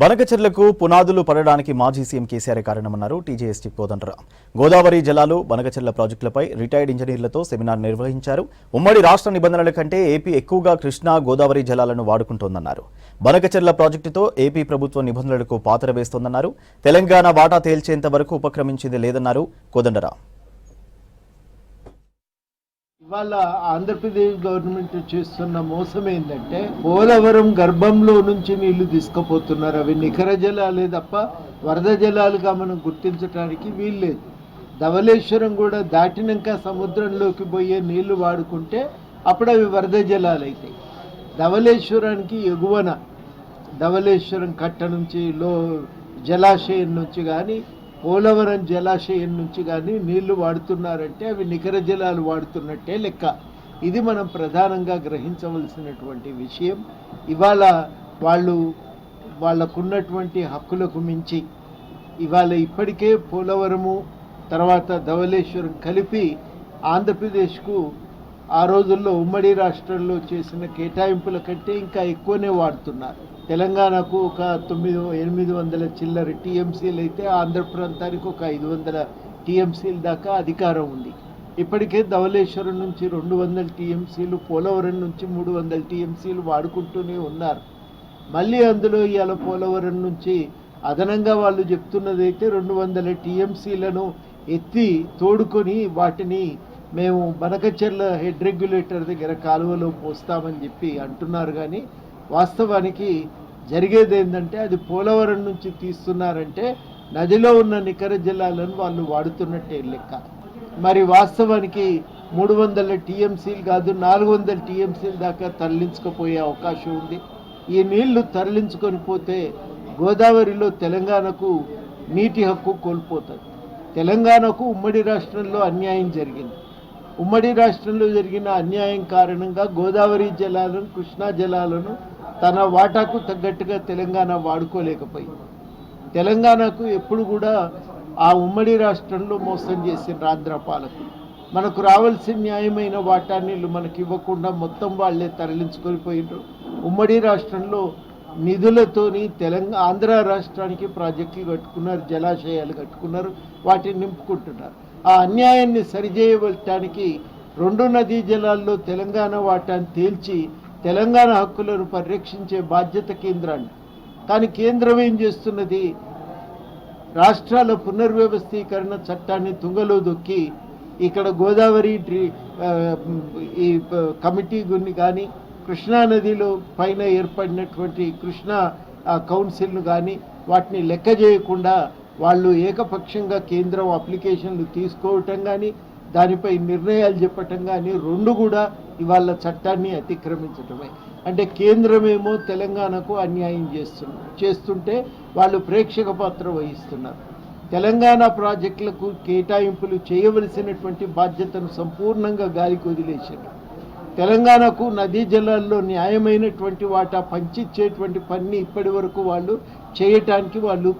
బనకచెర్లకు పునాదులు పడడానికి మాజీ సీఎం కేసీఆర్ కారణమన్నారు టీజేఎస్టీ కోదండరాం. గోదావరి జలాలు బనకచెర్ల ప్రాజెక్టులపై రిటైర్డ్ ఇంజనీర్లతో సెమినార్ నిర్వహించారు. ఉమ్మడి రాష్ట్ర నిబంధనల కంటే ఏపీ ఎక్కువగా కృష్ణా గోదావరి జలాలను వాడుకుంటోందన్నారు. బనకచెర్ల ప్రాజెక్టుతో ఏపీ ప్రభుత్వం నిబంధనలకు పాతర వేస్తోందన్నారు. తెలంగాణ వాటా తేల్చేంత వరకు ఉపక్రమించింది లేదన్నారు కోదండరాం. ఇవాళ ఆంధ్రప్రదేశ్ గవర్నమెంట్ చేస్తున్న మోసం ఏంటంటే పోలవరం గర్భంలో నుంచి నీళ్ళు తీసుకుపోతున్నారు. అవి నికర జలాలే తప్ప వరద జలాలుగా మనం గుర్తించడానికి వీల్లేదు ధవళేశ్వరం కూడా దాటినాక సముద్రంలోకి పోయే నీళ్ళు వాడుకుంటే అప్పుడు అవి వరద జలాలు అవుతాయి ధవలేశ్వరానికి ఎగువన ధవళేశ్వరం కట్ట నుంచి లో జలాశయం నుంచి కానీ పోలవరం జలాశయం నుంచి కానీ నీళ్ళు వాడుతున్నారంటే అవి నికర జలాలు వాడుతున్నట్టే లెక్క. ఇది మనం ప్రధానంగా గ్రహించవలసినటువంటి విషయం. ఇవాళ వాళ్ళు వాళ్ళకున్నటువంటి హక్కులకు మించి ఇవాళ ఇప్పటికే పోలవరము తర్వాత ధవళేశ్వరం కలిపి ఆంధ్రప్రదేశ్కు ఆ రోజుల్లో ఉమ్మడి రాష్ట్రంలో చేసిన కేటాయింపుల కంటే ఇంకా ఎక్కువనే వాడుతున్నారు. తెలంగాణకు ఒక తొమ్మిది ఎనిమిది వందల చిల్లర టీఎంసీలు అయితే ఆంధ్ర ప్రాంతానికి ఒక ఐదు వందల టీఎంసీల దాకా అధికారం ఉంది. ఇప్పటికే ధవళేశ్వరం నుంచి రెండు వందల టీఎంసీలు పోలవరం నుంచి మూడు వందల టీఎంసీలు వాడుకుంటూనే ఉన్నారు. మళ్ళీ అందులో ఇవాళ పోలవరం నుంచి అదనంగా వాళ్ళు చెప్తున్నదైతే రెండు వందల టీఎంసీలను ఎత్తి తోడుకొని వాటిని మేము బనకచెర్ల హెడ్ రెగ్యులేటర్ దగ్గర కాలువలో పోస్తామని చెప్పి అంటున్నారు కానీ వాస్తవానికి జరిగేది ఏంటంటే అది పోలవరం నుంచి తీస్తున్నారంటే నదిలో ఉన్న నికర జలాలను వాళ్ళు వాడుతున్నట్టే లెక్క. మరి వాస్తవానికి మూడు వందల టీఎంసీలు కాదు నాలుగు వందల టీఎంసీలు దాకా తరలించుకుపోయే అవకాశం ఉంది. ఈ నీళ్ళు తరలించుకొని పోతే గోదావరిలో తెలంగాణకు నీటి హక్కు కోల్పోతుంది తెలంగాణకు ఉమ్మడి రాష్ట్రంలో అన్యాయం జరిగింది. ఉమ్మడి రాష్ట్రంలో జరిగిన అన్యాయం కారణంగా గోదావరి జలాలను కృష్ణా జలాలను తన వాటాకు తగ్గట్టుగా తెలంగాణ వాడుకోలేకపోయింది. తెలంగాణకు ఎప్పుడు కూడా ఆ ఉమ్మడి రాష్ట్రంలో మోసం చేసిన ఆంధ్ర పాలకులు. మనకు రావాల్సిన న్యాయమైన వాటా నీళ్ళు మనకి ఇవ్వకుండా మొత్తం వాళ్ళే తరలించుకొని పోయినారు ఉమ్మడి రాష్ట్రంలో నిధులతోని తెలంగాణ ఆంధ్ర రాష్ట్రానికి ప్రాజెక్టులు కట్టుకున్నారు జలాశయాలు కట్టుకున్నారు వాటిని నింపుకుంటున్నారు. ఆ అన్యాయాన్ని సరిచేయటానికి రెండు నదీ జలాల్లో తెలంగాణ వాటాన్ని తేల్చి తెలంగాణ హక్కులను పరిరక్షించే బాధ్యత కేంద్రాన్ని. కానీ కేంద్రం ఏం చేస్తున్నది? రాష్ట్రాల పునర్వ్యవస్థీకరణ చట్టాన్ని తుంగలో దొక్కి ఇక్కడ గోదావరి ఈ కమిటీ గుని కానీ కృష్ణా నదిలో పైన ఏర్పడినటువంటి కృష్ణా కౌన్సిల్ను కానీ వాటిని లెక్క చేయకుండా వాళ్ళు ఏకపక్షంగా కేంద్రం అప్లికేషన్లు తీసుకోవటం కానీ దానిపై నిర్ణయాలు చెప్పటం కానీ రెండు కూడా ఇవాళ చట్టాన్ని అతిక్రమించటమే. అంటే కేంద్రమేమో తెలంగాణకు అన్యాయం చేస్తున్నారు చేస్తుంటే వాళ్ళు ప్రేక్షక పాత్ర వహిస్తున్నారు. తెలంగాణ ప్రాజెక్టులకు కేటాయింపులు చేయవలసినటువంటి బాధ్యతను సంపూర్ణంగా గాలికి వదిలేశారు. తెలంగాణకు నదీ జలాల్లో న్యాయమైనటువంటి వాటా పంచిచ్చేటువంటి పని ఇప్పటి వరకు వాళ్ళు చేయటానికి వాళ్ళు